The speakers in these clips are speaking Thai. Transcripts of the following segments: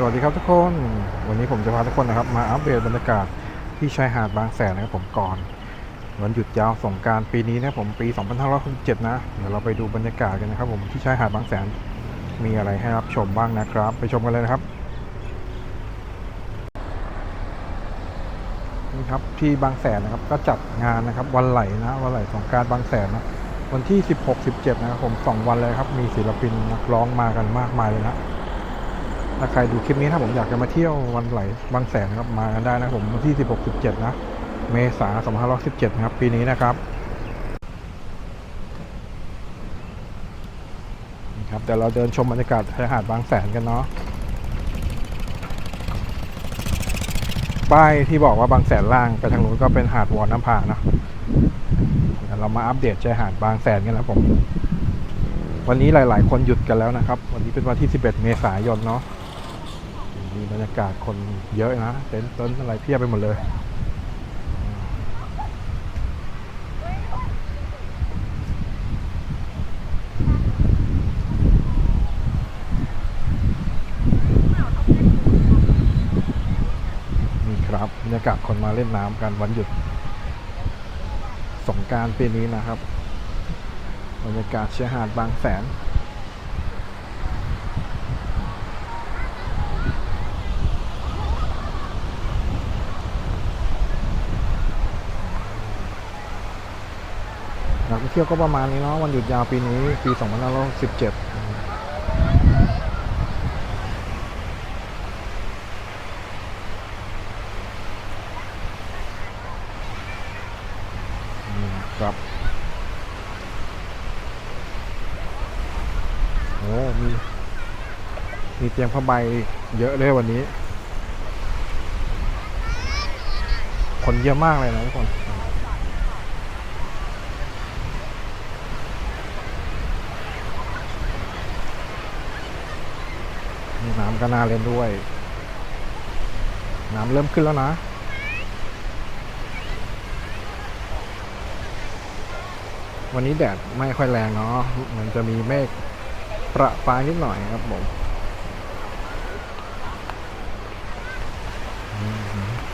สวัสดีครับทุกคน วันนี้ผมจะพาทุกคนนะครับ มาอัปเดตบรรยากาศที่ชายหาดบางแสนนะครับผมก่อน วันหยุดยาวสงการปีนี้นะครับผมปี 2567 นะ เดี๋ยวเราไปดูบรรยากาศกันนะครับผมที่ชายหาดบางแสนมีอะไรให้รับชมบ้างนะครับ ไปชมกันเลยนะครับนี่ครับที่บางแสนนะครับก็จัดงานนะครับวันไหลนะวันไหลสงการบางแสนนะวันที่ 16-17 นะครับผมสองวันเลยครับมีศิลปินนักร้องมากันมากมายเลยนะ ถ้าใครดูคลิปนี้ถ้าผมอยากจะมาเที่ยววันไหลบางแสนนะครับมากันได้นะผมวันที่ 16 17 นะ เมษายน2517 นะครับ ปีนี้นะครับนี่ครับเดี๋ยวเราเดินชมบรรยากาศชายหาดบางแสนกันเนาะป้ายที่บอกว่าบางแสนล่างไปทางนู้นก็เป็นหาดวอนน้ำผาเนาะเดี๋ยวเรามาอัปเดตชายหาดบางแสนกันแล้วผม วันนี้หลาย ๆ คนหยุดกันแล้วนะครับ วันนี้เป็นวันที่ 11 เมษายนเนาะ มีบรรยากาศคนเยอะนะเต็นท์เต็นท์อะไรเพียบไปหมดเลยนี่ครับบรรยากาศคนมาเล่นน้ำกันวันหยุด สงการปีนี้นะครับ บรรยากาศเชายหาดบางแสน นักท่องเที่ยวก็ประมาณนี้เนาะวันหยุดยาวปีนี้ปี 2517ครับ โอ้มี มีเตียงผ้าใบเยอะเลยวันนี้ คนเยอะมากเลยนะทุกคน น้ำก็น่าเล่นด้วย น้ำเริ่มขึ้นแล้วนะวันนี้แดดไม่ค่อยแรงเนาะ มันจะมีเมฆประปรายนิดหน่อยครับผมอืม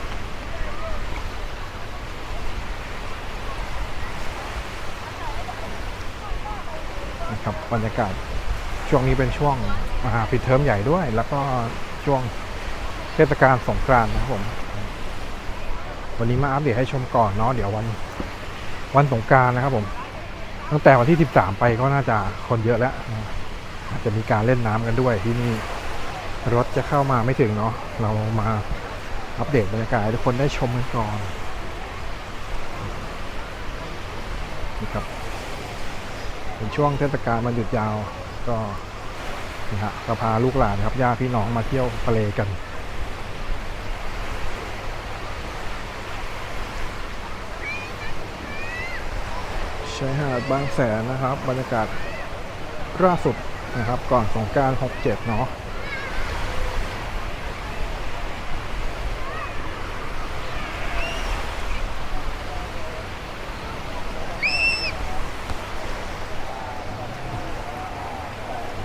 นะครับบรรยากาศ ช่วงนี้เป็นช่วงมหาปิดเทอมใหญ่ด้วย แล้วก็ช่วงเทศกาลสงกรานต์นะครับผม วันนี้มาอัปเดตให้ชมก่อนเนาะเดี๋ยววันวันสงกรานต์นะครับผม ตั้งแต่วันที่ 13 ไปก็น่าจะคนเยอะแล้วอาจจะมีการเล่นน้ำกันด้วยที่นี่รถจะเข้ามาไม่ถึงเนาะเรามาอัปเดตบรรยากาศทุกคนได้ชมกันก่อนนี่ครับเป็นช่วงเทศกาลวันหยุดยาว ก็นี่ฮะก็พาลูกหลานครับญาติพี่น้องมาเที่ยวทะเลกันชายหาดบางแสนนะครับ บรรยากาศล่าสุดนะครับ ก่อนสงกราร 67 เนาะ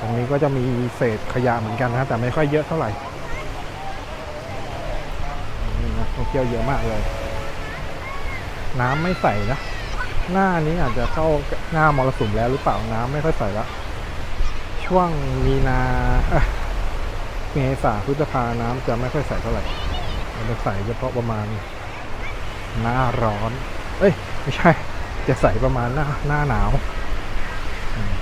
รงนี้ก็จะมีเศษขยะเหมือนกันนะแต่ไม่ค่อยเยอะเท่าไหร่นี่นะท่องเที่ยวเยอะมากเลย น้ำไม่ใสนะหน้านี้อาจจะเข้าหน้ามรสุมแล้วหรือเปล่าน้ำไม่ค่อยใสละช่วงมีนาเอ้ยเมษาพฤษภาน้ำจะไม่ค่อยใสเท่าไหร่มันจะใสเฉพาะประมาณหน้าร้อน เอ้ย ไม่ใช่ จะใสประมาณหน้าหน้าหนาวอืม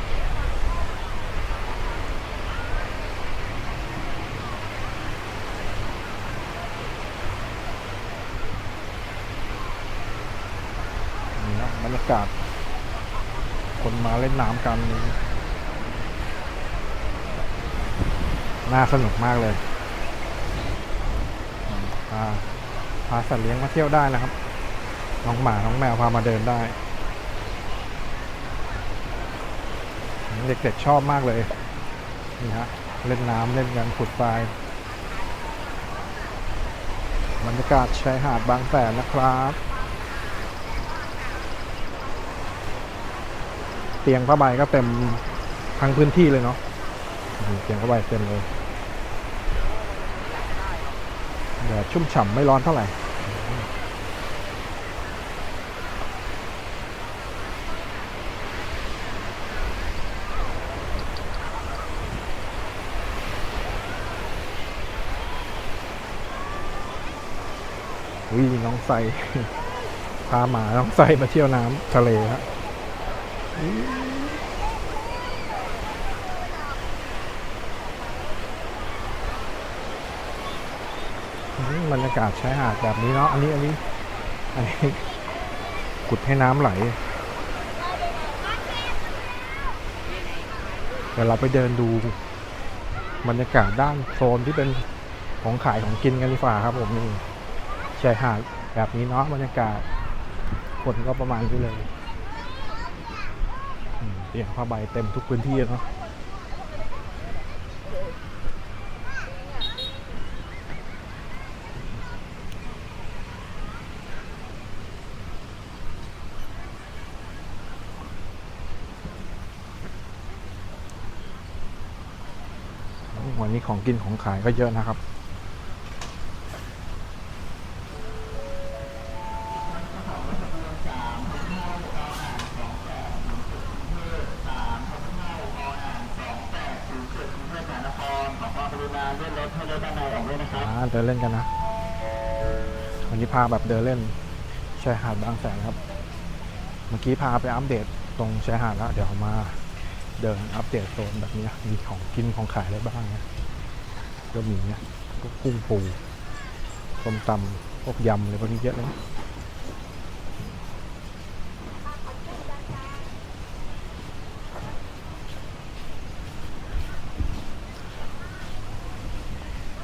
นี่นะบรรยากาศ คนมาเล่นน้ำกันน่าสนุกมากเลยพาพาสัตว์เลี้ยงมาเที่ยวได้นะครับ น้องหมา น้องแมวพามาเดินได้ เด็กๆชอบมากเลย นี่ฮะ เล่นน้ำเล่นกันขุดทรายบรรยากาศชายหาดบางแสนนะครับ ตียงผ้าใบก็เต็มทั้งพื้นที่เลยเนาะเตียงผ้าใบเต็มเลยแดดชุ่มฉ่ำไม่ร้อนเท่าไหร่วิน้องไซพาหมาน้องไซมาเที่ยวน้ำทะเลฮะอืม บรรยากาศชายหาดแบบนี้เนาะ อันนี้ อันนี้ อันนี้ ขุดให้น้ำไหล เดี๋ยวเราไปเดินดู บรรยากาศด้านโซนที่เป็นของขายของกินกันดีกว่าครับผมนี่ชายหาดแบบนี้เนาะบรรยากาศคนก็ประมาณนี้เลย เตียงผ้าใบเต็มทุกพื้นที่เนาะวันนี้ของกินของขายก็เยอะนะครับ อ่าเดินเล่นกันนะ วันนี้พาแบบเดินเล่นชายหาดบางแสนครับ เมื่อกี้พาไปอัปเดตตรงชายหาดแล้วเดี๋ยวมาเดินอัปเดตโซนแบบนี้มีของกินของขายอะไรบ้างนะก็มีเนี่ยพวกกุ้งปูส้มตำพวกยำอะไรพวกนี้เยอะเลยนะ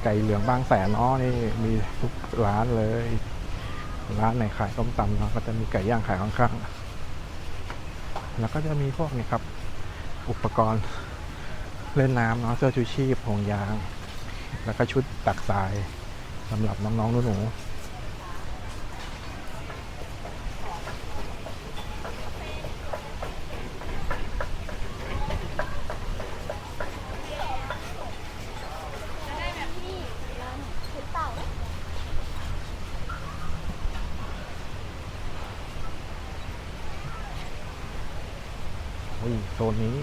ไก่เหลืองบางแสนเนาะนี่มีทุกร้านเลย ร้านไหนขายต้มตำเนาะก็จะมีไก่ย่างขายข้างๆ แล้วก็จะมีพวกนี้ครับ อุปกรณ์เล่นน้ำเนาะเสื้อชูชีพห่วงยาง แล้วก็ชุดตักทรายสำหรับน้องๆหนูๆอุ้ยโซนนี้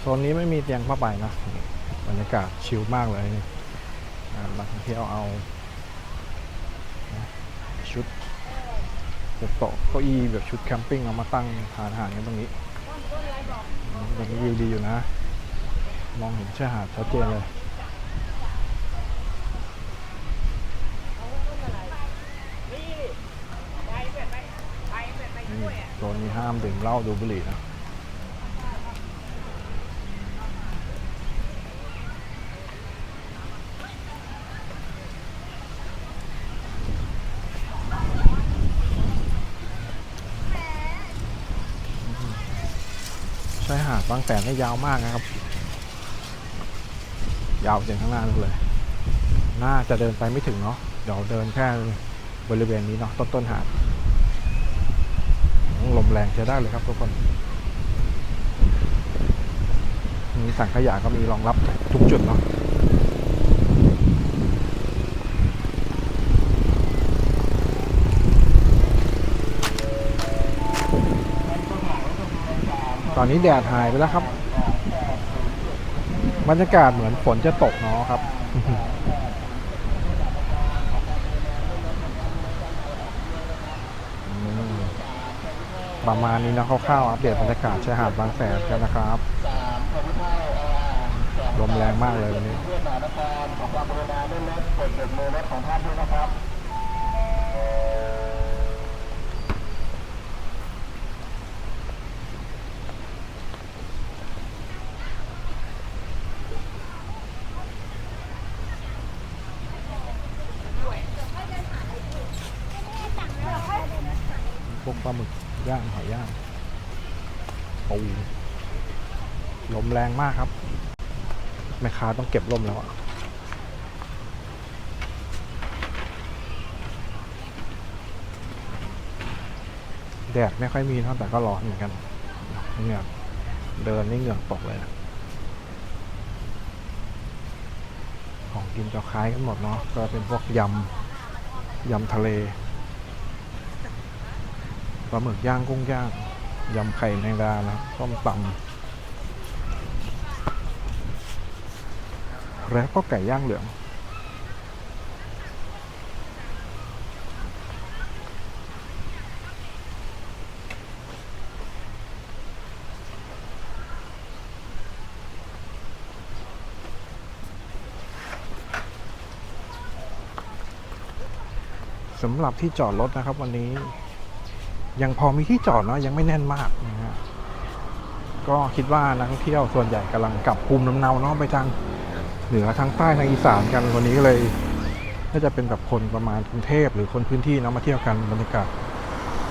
โซ นนี้ไม่มีเตียงผ้าใบนะบรรยากาศชิลมากเลยนักท่องเที่ยวเอา ชุดโต๊ะเก้าอี้แบบชุดแคมปิ้งเอามาตั้งทานอาหารกันตรงนี้ตรงนี้วิวดีอยู่นะ มองเห็นชายหาดชัดเจนเลยนี่โซนนี้ห้ามดื่มเหล้าดูบุหรี่นะ ชายหาด บางแสนนี่ยาวมากนะครับ ยาวถึงข้างหน้าเลย น่าจะเดินไปไม่ถึงเนาะเดี๋ยวเดินแค่บริเวณนี้เนาะต้นต้นหาดลมแรงใช้ได้เลยครับทุกคนมีสั่งขยะก็มีรองรับทุกจุดเนาะ ตอนนี้แดดหายไปแล้วครับ บรรยากาศเหมือนฝนจะตกเนาะครับ ประมาณนี้นะคร่าวๆอัปเดตบรรยากาศชายหาดบางแสนกันนะครับลมแรงมากเลยวันนี้ ปลาหมึกย่างหอยย่างปูลมแรงมากครับ แม่ค้าต้องเก็บลมแล้วอะแดดไม่ค่อยมีเท่าแต่ก็ร้อนเหมือนกันเหงื่อเดินนี่เหงื่อตกเลยนะของกินจะคล้ายกันหมดเนาะก็เป็นพวกยำยำทะเล ปลาหมึกย่างกุ้งย่างยำไข่แมงดานะต้มตำแล้วก็ไก่ย่างเหลืองสำหรับที่จอดรถนะครับวันนี้ ยังพอมีที่จอดเนาะยังไม่แน่นมากนะฮะก็คิดว่านักท่องเที่ยวส่วนใหญ่กำลังกลับภูมิลำเนาเนาะไปทางเหนือทางใต้ทางอีสานกันวันนี้ก็เลยน่าจะเป็นแบบคนประมาณกรุงเทพหรือคนพื้นที่เนาะมาเที่ยวกันบรรยากาศ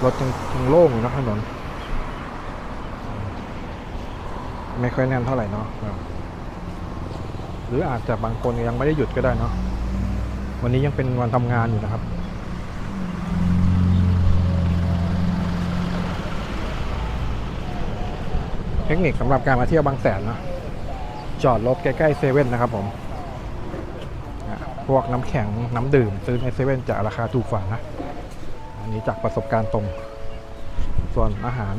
รถยังยังโล่งอยู่นะถนน ไม่ค่อยแน่นเท่าไหร่เนาะหรืออาจจะบางคนยังไม่ได้หยุดก็ได้เนาะวันนี้ยังเป็นวันทำงานอยู่นะครับ ทคนิคสำหรับการมาเที่ยวบางแสนเนอะจอดรถใกล้ๆเซเว่นนะครับผมพวกน้ำแข็งน้ำดื่ม ซื้อในเซเว่นจะราคาถูกกว่านะ อันนี้จากประสบการณ์ตรง ส่วนอาหาร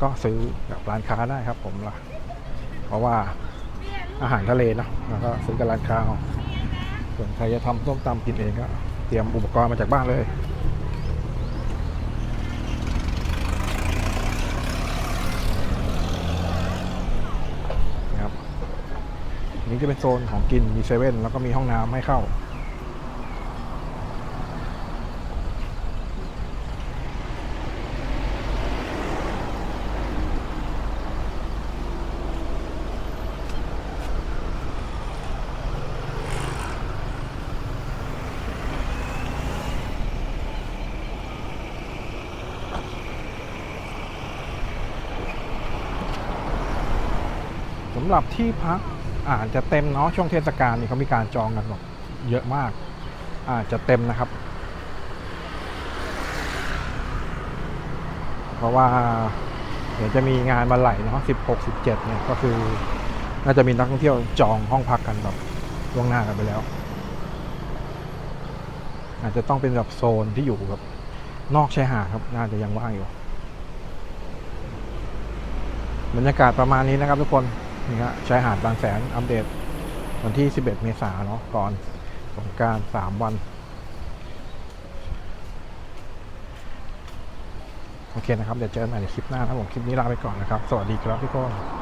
ก็ซื้อกับร้านค้าได้ครับผมละเพราะว่าอาหารทะเลเนะแล้วก็ซื้อกับร้านค้าเอาส่วนใครจะทำส้มตำกินเองก็เตรียมอุปกรณ์มาจากบ้านเลย นะครับอั นี้จะเป็นโซนของกินมีเซเว่นแล้วก็มีห้องน้ำให้เข้า สำหรับที่พัก อาจจะเต็มเนาะช่วงเทศกาลนี่เขามีการจองกันแบบเยอะมาก อาจจะเต็มนะครับ เพราะว่าเดี๋ยวจะมีงานมาไหลเนาะ16 17เนี่ยก็คือน่าจะมีนักท่องเที่ยวจองห้องพักกันแบบล่วงหน้ากันไปแล้ว อาจจะต้องเป็นแบบโซนที่อยู่แบบนอกชายหาดครับ น่าจะยังว่างอยู่บรรยากาศประมาณนี้นะครับทุกคน นี่ฮะชายหาดบางแสนอัปเดต วันที่ 11 เมษายนเนาะก่อนสงกราร3วัน โอเคนะครับ เดี๋ยวเจอกันใหม่ในคลิปหน้านะครับผม คลิปนี้ลาไปก่อนนะครับ สวัสดีครับทุกคน